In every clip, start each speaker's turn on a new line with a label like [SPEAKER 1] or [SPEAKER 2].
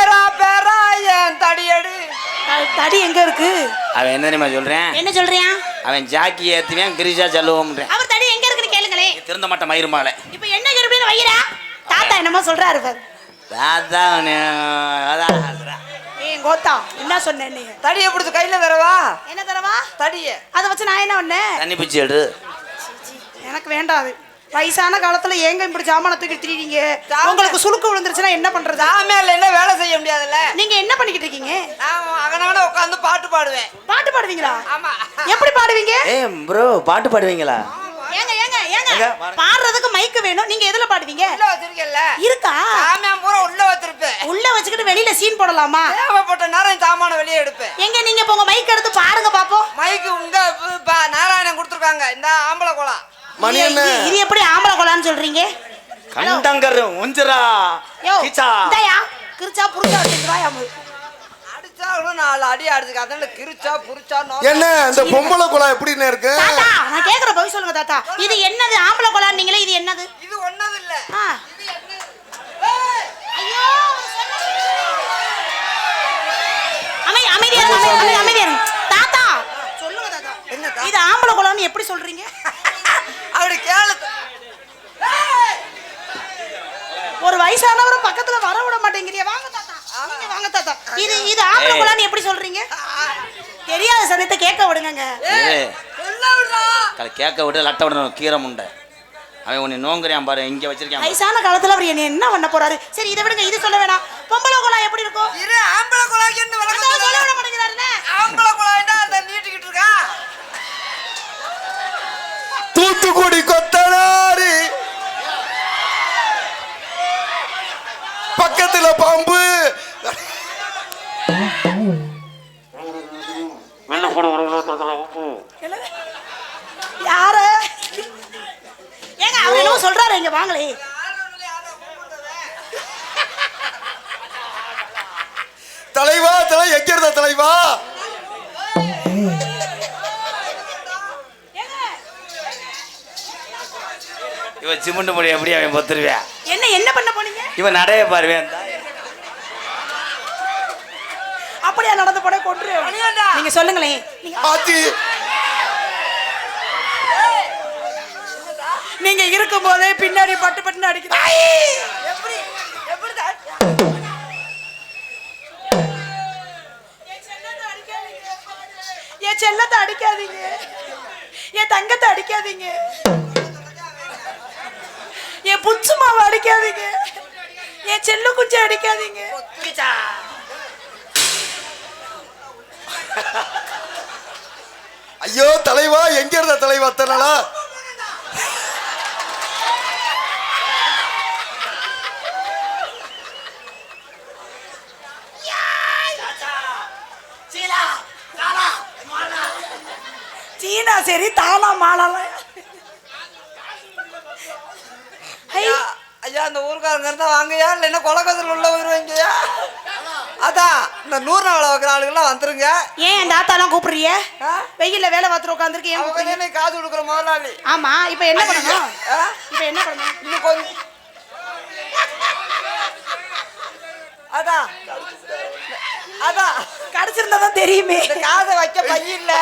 [SPEAKER 1] பேரா பேரா என் தடியடு
[SPEAKER 2] தடி எங்க இருக்கு?
[SPEAKER 3] அவன் என்ன தெரியுமா சொல்றேன்?
[SPEAKER 2] என்ன சொல்றியா
[SPEAKER 3] அவன் ஜாக்கி ஏத்துவேன் கிரிஜா செல்லுவோம்ன்றேன்.
[SPEAKER 2] அவர் தடி எங்க இருக்குன்னு கேளுங்களே.
[SPEAKER 3] திருந்த மாட்டேன் மயிருமால
[SPEAKER 2] இப்ப என்ன கிருப்பின்னு வைக்கிறா தாத்தா என்னமோ சொல்றாரு பாரு
[SPEAKER 3] அதான் அதான்
[SPEAKER 2] ஏன் கோத்தா என்ன சொன்னேன் நீ?
[SPEAKER 1] தடியை பிடிச்சி கையில தரவா?
[SPEAKER 2] என்ன தரவா?
[SPEAKER 1] தடிய.
[SPEAKER 2] அதை வச்சு நான் என்ன பண்ணேன்?
[SPEAKER 3] தண்ணி பிச்சு எடு.
[SPEAKER 2] எனக்கு வேண்டாது வயசான காலத்துல ஏங்க இப்படி சாமான தூக்கி திரிவீங்க
[SPEAKER 1] சாம-
[SPEAKER 2] உங்களுக்கு சுளுக்கு விழுந்துருச்சுன்னா என்ன பண்றது?
[SPEAKER 1] சாமியால் என்ன வேலை செய்ய முடியாதுல்ல?
[SPEAKER 2] நீங்க என்ன பண்ணிக்கிட்டு இருக்கீங்க?
[SPEAKER 1] நான் அகனவன உட்காந்து பாட்டு பாடுவேன்.
[SPEAKER 2] பாட்டு பாடுவீங்களா?
[SPEAKER 1] ஆமா.
[SPEAKER 2] எப்படி பாடுவீங்க?
[SPEAKER 3] ஏய் ப்ரோ பாட்டு பாடுவீங்களா?
[SPEAKER 2] ஏங்க ஏங்க ஏங்க?
[SPEAKER 3] பாருங்க.
[SPEAKER 2] பாடுறதுக்கு மைக்கு வேணும். நீங்க எதுல பாடுவீங்க?
[SPEAKER 1] உள்ள வச்சிருக்கேன்ல.
[SPEAKER 2] இருக்கா?
[SPEAKER 1] சாமியான் பூரா உள்ள வச்சிருப்பேன்.
[SPEAKER 2] உள்ள வச்சுக்கிட்டு வெளியில சீன் போடலாமா?
[SPEAKER 1] தேவைப்பட்ட நேரம் சாமான வெளியே எடுப்பேன்.
[SPEAKER 2] எங்க நீங்க போங்க மைக் எடுத்து பாடுங்க பாப்போம்.
[SPEAKER 1] மைக்கு உங்க நாராயணன் கொடுத்துருக்காங்க. இந்த ஆம்பளை குளம்
[SPEAKER 4] மணி
[SPEAKER 2] இது-
[SPEAKER 4] என்ன?
[SPEAKER 2] இது- எப்படி ஆம்பளை கொலான்னு சொல்றீங்க?
[SPEAKER 3] கண்டங்கர் உஞ்சரா கீச்சா.
[SPEAKER 2] இந்தாயா கிரிச்சா புரிச்சா வச்சுட்டு வாயா மு.
[SPEAKER 1] அடிச்சா கூட நாலு அடி அடிச்சுக்க அதான் கிரிச்சா புரிச்சா
[SPEAKER 4] என்ன இந்த பொம்பளை குழா எப்படின்னு இருக்கு?
[SPEAKER 2] தாத்தா நான் கேக்குற போய் சொல்லுங்க தாத்தா. இது என்னது? ஆம்பளை கொலான்னு நீங்களே இது என்னது?
[SPEAKER 1] இது ஒன்னது இல்ல
[SPEAKER 2] அமைதியா அமைதியா. தாத்தா சொல்லுங்க தாத்தா? இது ஆம்பளை எப்படி சொல்றீங்க?
[SPEAKER 1] அப்படி கேளு.
[SPEAKER 2] ஒரு வயசானவரும் பக்கத்துல வர விட மாட்டேங்கிறியா. வாங்க தாத்தா. நீங்க வாங்க தாத்தா. இது இது ஆம்பளை
[SPEAKER 3] ஏய்.
[SPEAKER 2] கொலான்னு எப்படி சொல்றீங்க? தெரியாத சமயத்தை கேட்க
[SPEAKER 3] கல கேட்க விட்டு லட்ட விடணும். கீரை முண்டை. அவன் உன்னை நோங்குறியான் பாரு. இங்க வச்சிருக்கான்.
[SPEAKER 2] வயசான காலத்துல அவர் என்ன என்ன பண்ண போறாரு? சரி இதை விடுங்க. இது சொல்ல வேணாம். பொம்பளை கொலா எப்படி இருக்கும்?
[SPEAKER 1] இரு ஆம்பளை குழாய்க்கு என்ன
[SPEAKER 2] அதான் சொல்ல
[SPEAKER 1] விளக்கம்
[SPEAKER 2] விட மாட்டேங்கிறாருல்ல
[SPEAKER 1] ஆம்பளை குழாய்னா அந்த நீட்டிக்கிட்டு இருக்கா
[SPEAKER 4] தூத்துக்குடி கொத்தனாரி. பக்கத்துல பாம்பு.
[SPEAKER 2] யாரு? ஏங்க அவர் சொல்றாரு இங்க வாங்களே.
[SPEAKER 4] தலைவா தலை எங்க இருந்த தலைவா?
[SPEAKER 3] இவன் சிமெண்ட் முடி எப்படி அவன் பொத்துருவேன்
[SPEAKER 2] என்ன என்ன பண்ண போனீங்க?
[SPEAKER 3] இவன் நடைய பாருவேன்
[SPEAKER 2] அப்படியா நடந்து போட
[SPEAKER 1] மணிகண்டா.
[SPEAKER 2] நீங்க சொல்லுங்களேன். நீங்க இருக்கும் போதே பின்னாடி பட்டு பட்டுன்னு
[SPEAKER 1] தான்
[SPEAKER 2] என் செல்லத்தை அடிக்காதீங்க. என் தங்கத்தை அடிக்காதீங்க. புச்சு மாவை அடிக்காதீங்க. என் செல்ல குஞ்சு அடிக்காதீங்க.
[SPEAKER 4] ஐயோ தலைவா எங்க இருந்த தலைவா தரலா
[SPEAKER 2] சீனா சரி தானா மாலால
[SPEAKER 1] ஐயா ஐயா அந்த ஊருக்காரங்க இருந்தா வாங்கயா இல்லைன்னா கொலக்கத்தில் உள்ள வருவாங்கய்யா அதான் இந்த நூறு நாள் வைக்கிற ஆளுங்கெல்லாம் வந்துருங்க.
[SPEAKER 2] ஏன் என் தாத்தாலாம் கூப்பிடுறிய? வெயில்ல வேலை பார்த்துட்டு உட்காந்துருக்கு ஏன்
[SPEAKER 1] அவங்க
[SPEAKER 2] கூப்பிடுறீங்க?
[SPEAKER 1] தானே காசு கொடுக்குற முதலாளி.
[SPEAKER 2] ஆமா இப்ப என்ன பண்ணணும்? இப்ப என்ன பண்ணணும்?
[SPEAKER 1] இன்னும் கொஞ்சம். அதான். அதான்.
[SPEAKER 2] கடிச்சிருந்தா தான் தெரியுமே.
[SPEAKER 1] இந்த காசை வைக்க பைய இல்ல.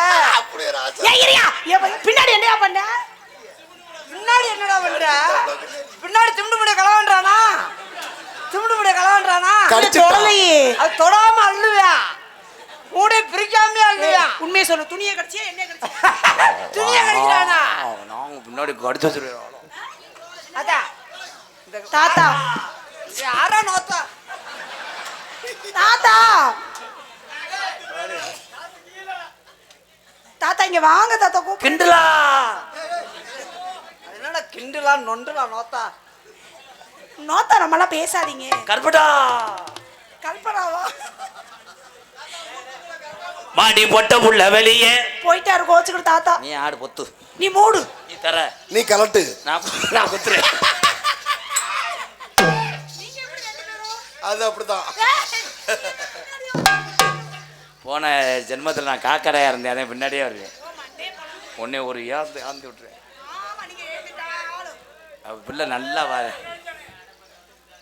[SPEAKER 4] அப்படியே ராஜா?
[SPEAKER 2] ஏய் இரியா ஏய், பை- பின்னாடி என்னையா பண்ண?
[SPEAKER 1] பின்னாடி என்னடா பண்ற? பின்னாடி திமுடு முடிய கலவான்றானா? திமுடு முடிய கலவான்றானா? அது தொடாம அள்ளுவியா? மூடை பிரிக்காம அள்ளுவியா?
[SPEAKER 2] உண்மையை சொல்லு. துணியை கடிச்சியா? என்ன கடிச்சியா?
[SPEAKER 1] துணியை கடிக்கிறானா?
[SPEAKER 3] நாங்க பின்னாடி கடிச்சு வச்சிருக்கோம்
[SPEAKER 1] அதான்
[SPEAKER 2] தாத்தா.
[SPEAKER 1] யாரா நோத்தா.
[SPEAKER 2] தாத்தா. தாத்தா இங்க வாங்க தாத்தா கூப்பிடு.
[SPEAKER 3] கிண்டலா
[SPEAKER 1] அது என்னடா கிண்டுலா நொண்டுலா நோத்தா.
[SPEAKER 2] நோத்தா நம்மளாம் பேசாதீங்க.
[SPEAKER 3] கற்பட்டா
[SPEAKER 2] கல்பனாவா
[SPEAKER 3] மாடி பொட்ட புள்ள வெளியே.
[SPEAKER 2] போயிட்டாரு கோச்சுக்கிட்டு தாத்தா.
[SPEAKER 3] நீ ஆடு பொத்து.
[SPEAKER 2] நீ மூடு.
[SPEAKER 3] நீ தர.
[SPEAKER 4] நீ கலட்டு.
[SPEAKER 3] நான் நான் குத்துறேன்
[SPEAKER 4] அது அப்படிதான்.
[SPEAKER 3] போன ஜென்மத்தில் நான் காக்கடையாக இருந்தேன் அதே பின்னாடியே வருவேன். உன்னை ஒரு ஏந்து விட்டுருவேன். அவ பிள்ளை நல்லா வா.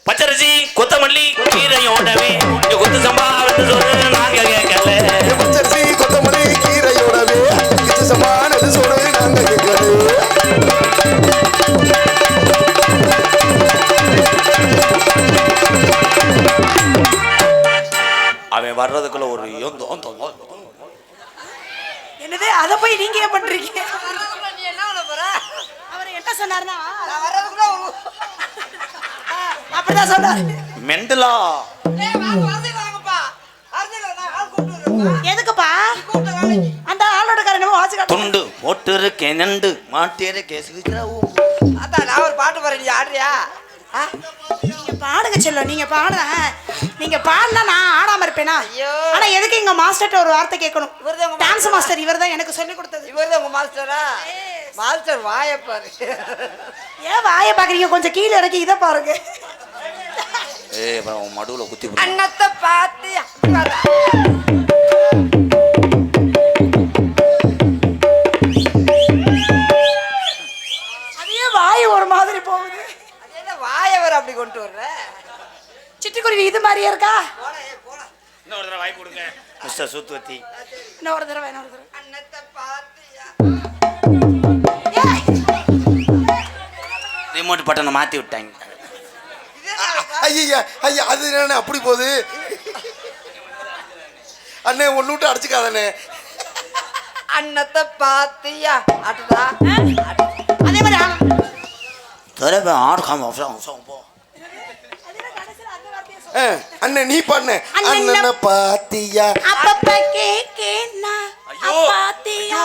[SPEAKER 3] பச்சரிசி கொத்தமல்லி கீரையோடவே கொத்து சம்பா வந்து சொல்லு நாங்க கேட்கல
[SPEAKER 4] பச்சரிசி கொத்தமல்லி கீரையோடவே கிச்சு சமான சோடு நாங்க கேட்கறது
[SPEAKER 3] அவன் வர்றதுக்குள்ள ஒரு.
[SPEAKER 2] என்னது? அதை போய் நீங்க ஏன் பண்றீங்க
[SPEAKER 1] நீ என்ன பண்ண போற
[SPEAKER 2] அவர் என்ன சொன்னாருன்னா? அப்படிதான் சொன்னாரு.
[SPEAKER 3] மெண்டலா.
[SPEAKER 2] எதுக்குப்பா. அந்த ஆளோட காரணமா வாசி காட்டு
[SPEAKER 3] துண்டு போட்டு இருக்கேன் நண்டு மாட்டிருக்கேன் சிரிக்கிறாவோ
[SPEAKER 1] அதான் நான் ஒரு பாட்டு பாடுறேன் நீ ஆடுறியா?
[SPEAKER 2] நீங்க பாடுங்க செல்லம் நீங்க பாடுங்க. நீங்க பாடினா நான் ஆடாம இருப்பேனா. ஆனா எதுக்கு எங்க மாஸ்டர்ட்ட ஒரு வார்த்தை கேட்கணும்? Dance master? இவர் தான் எனக்கு சொல்லி கொடுத்தது.
[SPEAKER 1] இவர் தான் உங்க மாஸ்டரா? மாஸ்டர் வாயப்பாரு
[SPEAKER 2] ஏன் வாயை பாக்குறீங்க கொஞ்சம் கீழே இறக்கி இதை பாருங்க.
[SPEAKER 3] ஏய் அப்புறம் உன் மடுவில் குத்தி.
[SPEAKER 1] அன்னத்தை பார்த்து பாரு.
[SPEAKER 2] அதே வாய் ஒரு மாதிரி போகுது?
[SPEAKER 1] அது என்ன வாயவர் அப்படி கொண்டு வர்ற?
[SPEAKER 2] சிட்டுக்குருவி இது மாதிரியே இருக்கா?
[SPEAKER 3] ஒரு தடவை வாய் கொடுங்க மிஸ்டர் சூத்துவத்தி
[SPEAKER 2] இன்னொரு தடவை இன்னொரு தடவை.
[SPEAKER 1] அன்னத்தை பார்த்தியா?
[SPEAKER 3] பட்டனை மாற்றி விட்டாங்க?
[SPEAKER 4] ஐயா ஐயா அது என்ன அப்படி போகுது? அண்ணே ஒன்று விட்டு அடிச்சுக்காதண்ணே.
[SPEAKER 1] அன்னத்தை பார்த்தியா ஆட்டுடா
[SPEAKER 2] அதே மாதிரி
[SPEAKER 3] தரவே ஆடுக்காம போ.
[SPEAKER 4] ஆ, அண்ணே நீ பண்ண
[SPEAKER 2] அண்ணன்
[SPEAKER 4] அண்ணனை பாத்தியா?
[SPEAKER 2] அப்பப்ப கேக்கேன்னா அப்பாத்தியா?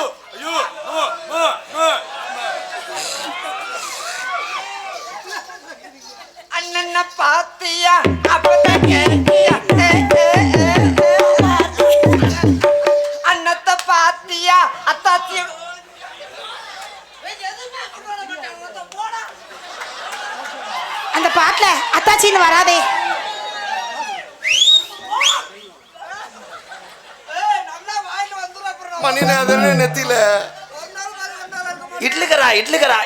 [SPEAKER 1] அண்ணனை பார்த்தியா அப்பதான் கேட்டியா. அன்னத்தை பார்த்தியா அத்தாத்திய
[SPEAKER 2] அந்த பாட்டுல அத்தாச்சின்னு வராதே.
[SPEAKER 4] மணிநாதன் நெத்தியில.
[SPEAKER 3] இட்லிக்கரா இட்லிக்கரா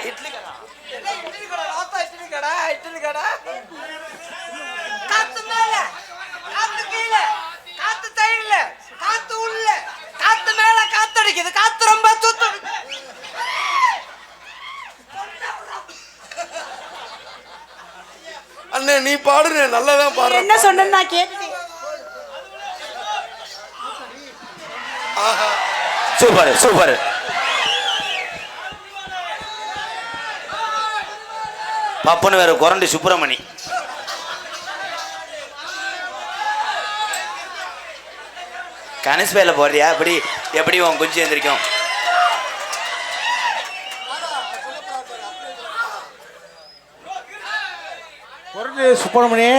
[SPEAKER 3] இட்லிக்கரா
[SPEAKER 1] காத்து மேல. காத்து கீழே. காத்து சைடுல காத்து உள்ள. காத்து மேல காத்தடிக்குது காத்து ரொம்ப சுத்து
[SPEAKER 4] அண்ணே நீ பாடுனே. நல்லாதான் பாடுற.
[SPEAKER 2] என்ன சொன்னேன்னு நான் கேட்டுட்டேன்.
[SPEAKER 3] Super super. பப்புன்னு வேற குரண்டி சுப்பிரமணி. கனிஸ்பேல போடுறியா எப்படி எப்படி உன் குஞ்சு எந்திரிக்கும்?
[SPEAKER 5] குரண்டு சுப்பிரமணி.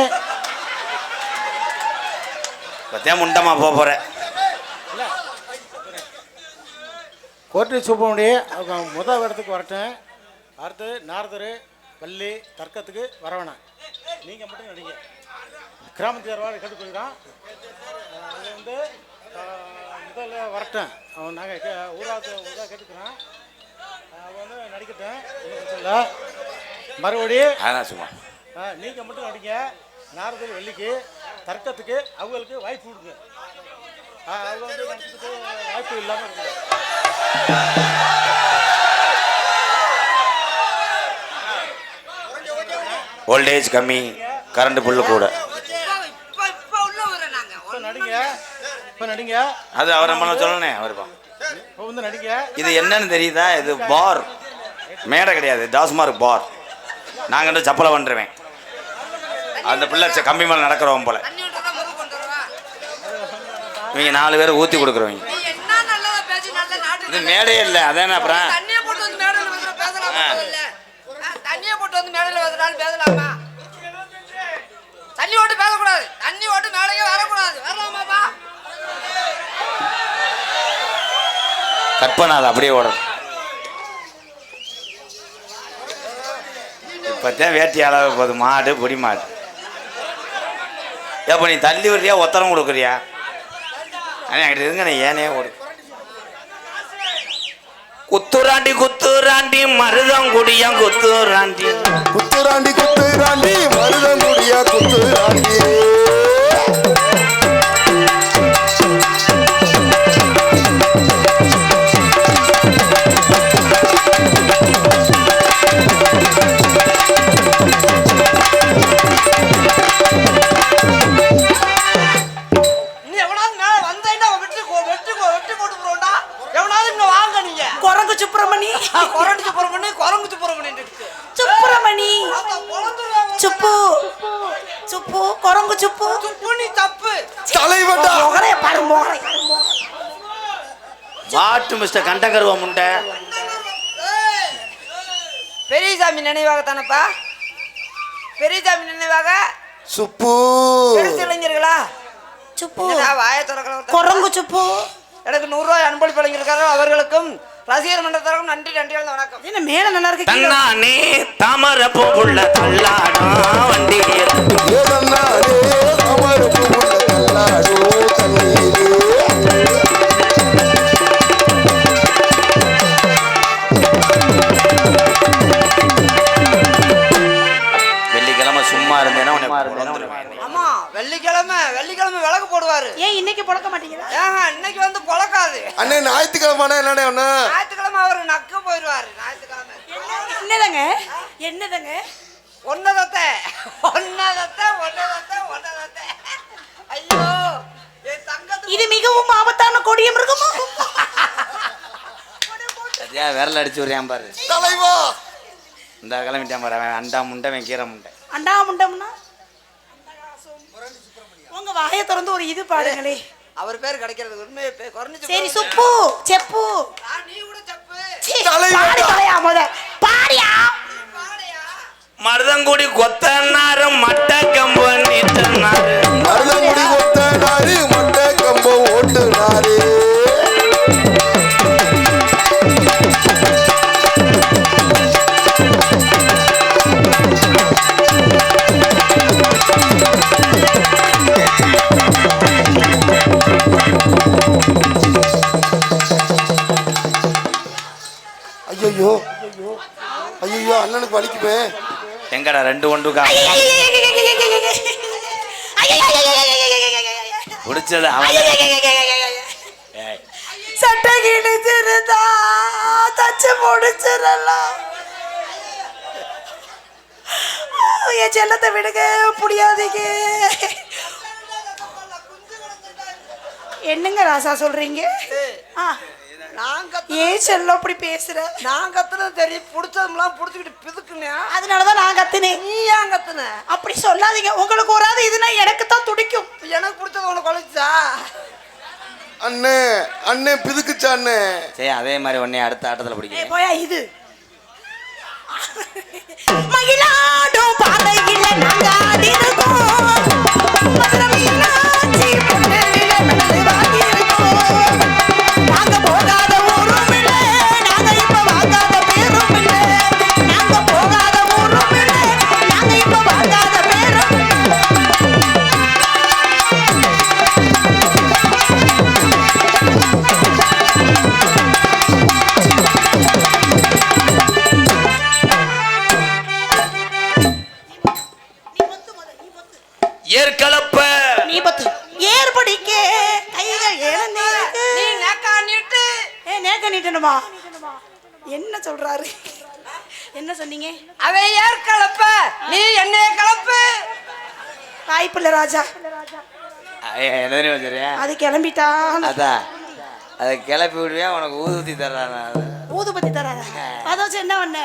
[SPEAKER 3] பத்தியா முண்டமா போக போற.
[SPEAKER 5] கோட்டை சுப்பிரமணி அவங்க முதல் இடத்துக்கு வரட்டும். அடுத்து நாரதர். பள்ளி தர்க்கத்துக்கு வர வேணாம் நீங்கள் மட்டும் நடிங்க. கிராமத்து ஏற்பாடு கேட்டுக்கொள்கிறோம் அது வந்து முதல்ல வரட்டும் அவன் நாங்கள் ஊராக ஊராக கேட்டுக்கிறோம் அவன் வந்து பிரச்சனை இல்லை. மறுபடி
[SPEAKER 3] அதான் சும்மா.
[SPEAKER 5] நீங்கள் மட்டும் நடிங்க. நாரதர் வெள்ளிக்கு தர்க்கத்துக்கு அவங்களுக்கு வாய்ப்பு கொடுங்க. அவங்க வந்து வாய்ப்பு இல்லாமல் இருக்குது
[SPEAKER 3] ஓல்டேஜ் கம்மி கரண்ட் புல்லு கூட.
[SPEAKER 1] இப்ப இப்ப உள்ள வர நாங்க
[SPEAKER 5] இப்போ நடிங்க. இப்போ நடிங்க
[SPEAKER 3] அது அவர் நம்ம சொல்லணும் அவருப்பா
[SPEAKER 5] இப்போ வந்து நடிங்க.
[SPEAKER 3] இது என்னன்னு தெரியுதா? இது பார். மேடை கிடையாது டாஸ்மார்க் பார். நாங்கள் வந்து சப்பலை பண்ணுறவேன் அந்த பிள்ளை ச- கம்பி மேலே நடக்கிறவன் போல. இவங்க நாலு பேர் ஊற்றி கொடுக்குறவங்க.
[SPEAKER 1] நீ என்ன நல்லதா பேசி நல்ல நாட்டு
[SPEAKER 3] இது மேடையே இல்லை அதானே அப்புறம்? கட் பண்ணாது அப்படியே ஓடும் இப்போத்தான் வேட்டி அளவு போகுது மாடு பொடி மாடு. ஏப்போ நீ தள்ளி விடுறியா ஒத்தரம் கொடுக்குறியா? என்கிட்ட அங்கிட்டு இருங்க ஏனே ஓடு. குத்துராண்டி குத்துராண்டி மருதம் குடியம் குத்துராண்டி
[SPEAKER 4] குத்துராண்டி குத்துராண்டி மருதங்குடியா குத்துராண்டி
[SPEAKER 1] வாட்டு
[SPEAKER 3] மிஸ்டர் கண்டகருவா முண்டை.
[SPEAKER 1] பெரியசாமி நினைவாக தானப்பா? பெரியசாமி நினைவாக?
[SPEAKER 4] சுப்பு.
[SPEAKER 1] இளைஞர்களா?
[SPEAKER 2] சுப்பு.
[SPEAKER 1] வாயை திறக்கல
[SPEAKER 2] குரங்கு சுப்பு.
[SPEAKER 1] எனக்கு நூறு ரூபாய் அன்பளிப்பு வழங்கியிருக்காரு. அவர்களுக்கும் ரசிகர் மன்றத்திற்கும் நன்றி நன்றி வணக்கம்.
[SPEAKER 2] என்ன மேல நல்லா இருக்கு
[SPEAKER 3] தன்னானே தாமர பூவுள்ள தள்ளாடும் வண்டி
[SPEAKER 4] ஏதன்னாலே அமர்ப்பு உள்ள தள்ளாடோ
[SPEAKER 1] விளக்கு போடுவாரு.
[SPEAKER 2] ஏன் இன்னைக்கு பழக்க மாட்டீங்களா?
[SPEAKER 1] ஏங்க இன்னைக்கு வந்து பொழக்காது.
[SPEAKER 4] அண்ணே ஞாயிற்றுக்கிழமை என்னடே ஒண்ணு?
[SPEAKER 1] ஞாயிற்றுக்கிழமை அவர் நக்க போயிடுவாரு ஞாயிற்றுக்கிழமை.
[SPEAKER 2] என்னதங்க? என்னதங்க?
[SPEAKER 1] ஒன்னதத்தை ஒன்னதத்தை ஒன்னதத்தை ஒன்னதத்தை. ஐயோ
[SPEAKER 2] இது மிகவும் ஆபத்தான கொடிய மிருகமா?
[SPEAKER 3] சரியா விரல் அடிச்சு விடுறியான் பாரு.
[SPEAKER 4] தலைவா!
[SPEAKER 3] இந்த கிளம்பிட்டான் பாரு அவன் அண்டா முண்டை கீரை முண்டை.
[SPEAKER 2] அண்டா முண்டம்னா உங்க வாயை திறந்து ஒரு இது பாடுங்களே.
[SPEAKER 1] அவர் பேர் கிடைக்கிறது உண்மையை பே- குறைஞ்சு
[SPEAKER 2] சரி. சுப்பு செப்பு.
[SPEAKER 1] நீ கூட தப்பு
[SPEAKER 2] சீ,
[SPEAKER 4] தலைவா.
[SPEAKER 2] பாடி தொலையா முத. பாடியா?
[SPEAKER 1] பாடையா?
[SPEAKER 3] மருதங்குடி கொத்தனாரு மட்ட கம்பு நீட்டனாரு எங்கடா பிடிச்சது அவன்
[SPEAKER 2] சட்டை கிழிச்சிருந்தா தச்சு முடிச்சிடலாம் என் செல்லத்தை விடுங்க முடியாதீங்க என்னங்க ராசா சொல்றீங்க ஆ, ஏன் செல்லம் அப்படி பேசுற?
[SPEAKER 1] நான் கத்துனது தெரியும் பிடிச்சதெல்லாம் பிடிச்சிக்கிட்டு பிதுக்குனேன்
[SPEAKER 2] அதனாலதான் நான் கத்துனேன்
[SPEAKER 1] நீ ஏன் கத்துன?
[SPEAKER 2] அப்படி சொல்லாதீங்க. உங்களுக்கு வராது இதுனா எனக்கு தான் துடிக்கும்.
[SPEAKER 1] எனக்கு பிடிச்சது உனக்கு குலைச்சா
[SPEAKER 4] அண்ணே அண்ணே பிதுக்குச்சா அண்ணே?
[SPEAKER 3] சரி அதே மாதிரி உன்னை அடுத்த ஆட்டத்தில்
[SPEAKER 2] ஏய்,
[SPEAKER 3] பிடிக்கிறேன்.
[SPEAKER 2] போயா இது. மயிலாடும் பாதையில நாங்க
[SPEAKER 3] சரியா
[SPEAKER 2] அது கிளம்பிட்டா
[SPEAKER 3] அதான் அதை கிளப்பி விடுவேன் உனக்கு ஊதுத்தி தர்றான்
[SPEAKER 2] ஊதுபத்தி தராத? அதை வச்சு என்ன பண்ண.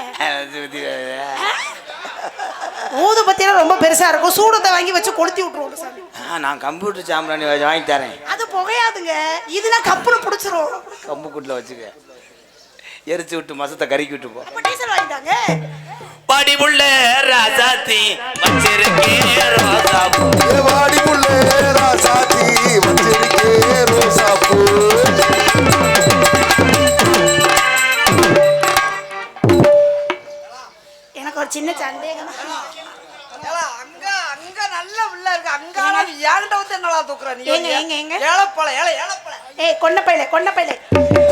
[SPEAKER 2] ஊதுபத்திலாம் ரொம்ப பெருசா இருக்கும். சூடத்தை வாங்கி வச்சு கொளுத்தி விட்டுருவோம் சாமி.
[SPEAKER 3] நான் கம்ப்யூட்டர் சாம்பிராணி வாங்கி தரேன்.
[SPEAKER 2] அது புகையாதுங்க. இதுனா கப்புனு பிடிச்சிரும்.
[SPEAKER 3] கம்பு கூட்டில் வச்சுக்க. எரிச்சு விட்டு மசத்தை கறிக்கி விட்டு போ.
[SPEAKER 2] அப்ப டீசல் வாங்கிட்டாங்க.
[SPEAKER 3] படிவுள்ள ராசாத்தி வச்சிருக்கேன் ரோசா பூ.
[SPEAKER 4] ஏ வாடி புள்ளே ராசாத்தி வச்சிருக்கே
[SPEAKER 2] சின்ன சந்தேகம்?
[SPEAKER 1] அங்க அங்க நல்ல உள்ள அங்க ஏன்ட வந்து என்னடா தூக்குற நீ?
[SPEAKER 2] எங்க எங்க எங்க
[SPEAKER 1] ஏலப்பழ ஏல ஏலப்பழ.
[SPEAKER 2] ஏய் கொன்னப்பையில கொன்னப்பையில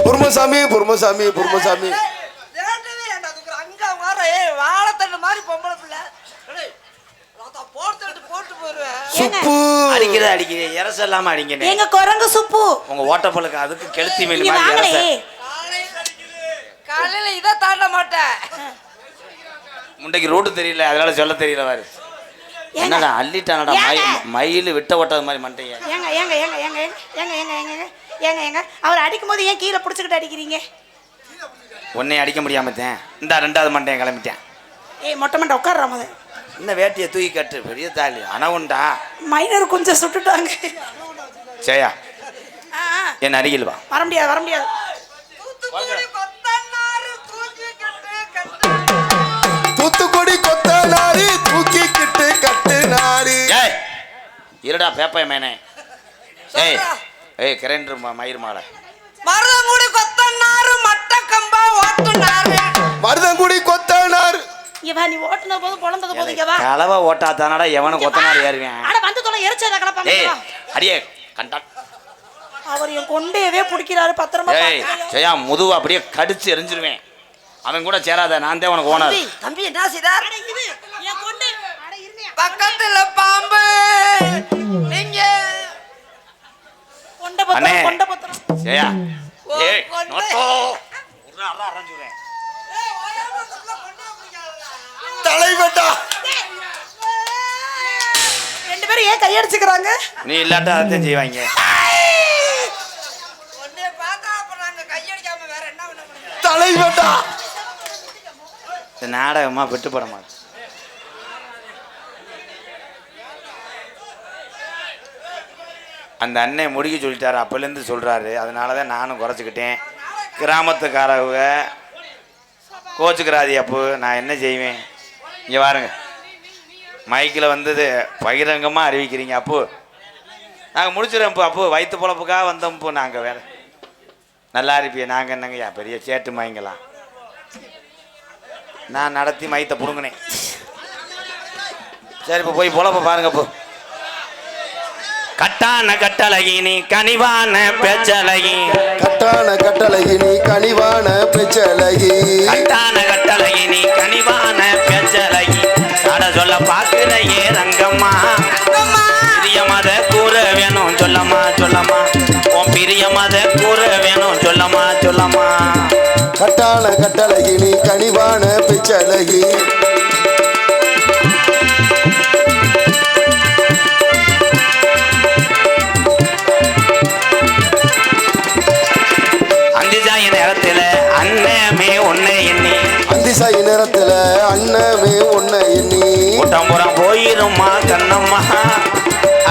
[SPEAKER 4] புருமசாமி புருமசாமி புருமசாமி
[SPEAKER 1] ஏண்டவே ஏன்டா தூக்குற? அங்க வர ஏய் மாதிரி பொம்பளை பிள்ளை.
[SPEAKER 4] சுப்பு.
[SPEAKER 3] அடிக்கிற அடிக்கிற. இறச இல்லாம அடிங்க
[SPEAKER 2] எங்க குரங்கு சுப்பு.
[SPEAKER 3] உங்க ஓட்டப்பலுக்கு அதுக்கு கெளுத்தி மேல
[SPEAKER 1] காலையில இதை தாண்ட மாட்டேன்.
[SPEAKER 3] முண்டைக்கு ரூட்டு தெரியல அதனால சொல்ல தெரியல பாரு.
[SPEAKER 2] ஏங்க.
[SPEAKER 3] என்னடா அள்ளிட்டானடா மயில். மயில் விட்ட ஓட்டது மாதிரி மண்டைங்க
[SPEAKER 2] ஏங்க ஏங்க ஏங்க ஏங்க ஏங்க ஏங்க ஏங்க ஏங்க ஏங்க ஏங்க. அவர் அடிக்கும் போது ஏன் கீழே பிடிச்சிக்கிட்டு அடிக்கிறீங்க?
[SPEAKER 3] உன்னை அடிக்க முடியாம தேன். இந்த ரெண்டாவது மண்டையன் கிளம்பிட்டேன்.
[SPEAKER 2] ஏய் மொட்டை மண்டை உட்கார்றா முத.
[SPEAKER 3] இந்த வேட்டியை தூக்கி கட்டு பெரிய தாலி அணவுண்டா
[SPEAKER 2] மைனர் கொஞ்சம் சுட்டுட்டாங்க. ஆ.
[SPEAKER 3] என் அருகில் வா.
[SPEAKER 2] வர முடியாது வர முடியாது.
[SPEAKER 3] இருடா பேப்பை மேனே. ஏய். ஏய் கிரைண்டர் மயிர் மாலை.
[SPEAKER 1] மருதங்குடி கொத்தனாரு மட்ட கம்பா ஓட்டுனாரு.
[SPEAKER 4] மருதங்குடி கொத்த நார்
[SPEAKER 2] இங்க வா நீ ஓட்டுனது போதும் பொழந்தது போதும் இங்க வா.
[SPEAKER 3] கலவை ஓட்டா தானடா எவனும் கொத்தனார் ஏறுவேன்.
[SPEAKER 2] அட வந்து தொலை எரிச்சத கலப்பாங்க
[SPEAKER 3] ஏய். அடியே கண்டா
[SPEAKER 2] அவர் என் கொண்டையவே பிடிக்கிறாரு பத்திரமா
[SPEAKER 3] ஏய்
[SPEAKER 2] பாத்துக்கோங்க.
[SPEAKER 3] ஜெயா முதுவை அப்படியே கடிச்சு எரிஞ்சிருவேன். அவன் கூட சேராத நான் தான் உனக்கு ஓனர்.
[SPEAKER 1] தம்பி தம்பி என்ன செய்தார்?
[SPEAKER 2] அட இது என் கொண்டை அட இருங்க.
[SPEAKER 1] பக்கத்துல பாம்பு
[SPEAKER 3] ஏயா
[SPEAKER 2] ரெண்டு பேரும் ஏன் கையடிச்சுக்கிறாங்க?
[SPEAKER 3] நீ இல்லாட்டா அதான் செய்வாங்க.
[SPEAKER 4] தலைவட்டா
[SPEAKER 3] நாடகமா விட்டு படமா அந்த அண்ணன் முடிக்க சொல்லிட்டாரு. அப்போலேருந்து சொல்கிறாரு அதனால தான் நானும் குறைச்சிக்கிட்டேன். கிராமத்துக்காரவங்க கோச்சுக்கிறாதி அப்போ நான் என்ன செய்வேன்? இங்கே பாருங்க மைக்கில் வந்தது பகிரங்கமாக அறிவிக்கிறீங்க அப்போ. நாங்கள் முடிச்சிடறோம் இப்போ அப்போ வயிற்று பொழப்புக்காக வந்தோம் இப்போ நாங்கள் வேற. நல்லா இருப்பிய நாங்கள் என்னங்கய்யா பெரிய சேட்டு மைங்கலாம் நான் நடத்தி மைத்தை பிடுங்கினேன். சரி இப்போ போய் பொழப்ப பாருங்க இப்போ கட்டான கட்டழகினி கனிவான பேச்சழகி
[SPEAKER 4] கட்டான கட்டழகி நீ கனிவான பெச்சழகி
[SPEAKER 3] கட்டான கட்டழகினி கனிவான பேச்சழகி அட சொல்ல பாக்குற ஏ ரங்கம்மா. பிரியமத கூற வேணும் சொல்லம்மா சொல்லம்மா. உன் பிரியமத கூற வேணும் சொல்லம்மா சொல்லம்மா.
[SPEAKER 4] கட்டான கட்டழகி நீ கனிவான
[SPEAKER 3] கூட்டம் புறம் போயிரும்மா கண்ணம்மா?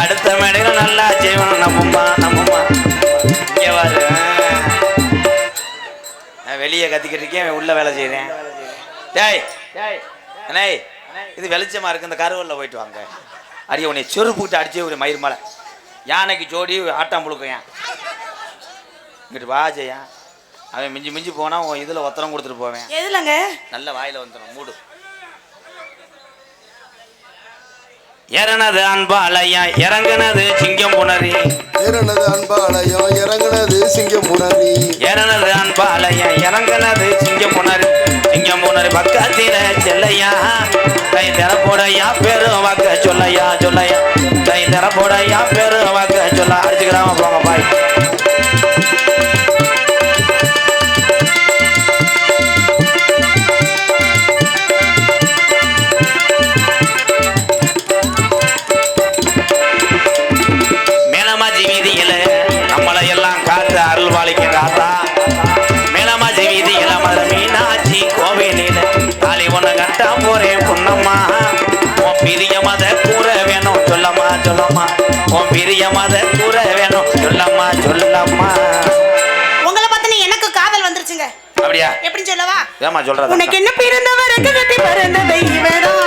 [SPEAKER 3] அடுத்த மேடையில நல்லா செய்வணும் நம்மம்மா நம்மம்மா இங்கே பாரு. நான் வெளியே கத்திக்கிட்டு இருக்கேன் உள்ள வேலை செய்கிறேன் டேய் அண்ணே இது வெளிச்சமா இருக்கு இந்த கருவல்ல போயிட்டு வாங்க. அடியே உன்னை செருப்புக்கிட்டு அடிச்சே ஒரு மயிர் மலை. யானைக்கு ஜோடி ஆட்டம் புழுக்கையான் இங்கிட்டு வா ஜெயா. அவன் மிஞ்சி மிஞ்சி போனா உன் இதில் ஒத்தரம் கொடுத்துட்டு போவேன்.
[SPEAKER 2] எதுலங்க?
[SPEAKER 3] நல்ல வாயில வந்துடும் மூடு. இறனது அன்பாலயா இறங்குனது சிங்கம் புணரி
[SPEAKER 4] ஏறினது அன்பாலயம் இறங்குனது சிங்கம் புணரி
[SPEAKER 3] இறனது அன்பாலயா இறங்குனது சிங்கம் புணரி சிங்கம் புணரி பக்கத்தில செல்லையா கை தரப்போடையா பேரு வாக்க சொல்லையா சொல்லையா. கை தரப்போடையா பேரு வாக்க சொல்ல. அடிச்சுக்கிறாம போங்க பாய். சொல்லம்மா. உன் பிரிய மத கூற வேணும். சொல்லம்மா சொல்லம்மா.
[SPEAKER 2] உங்களை பார்த்து எனக்கு காதல் வந்துருச்சுங்க.
[SPEAKER 3] அப்படியா?
[SPEAKER 2] எப்படி சொல்லவா?
[SPEAKER 3] ஏமா சொல்றது?
[SPEAKER 2] உனக்கு என்ன பிறந்தவருக்கு கட்டி பிறந்த தெய்வதான்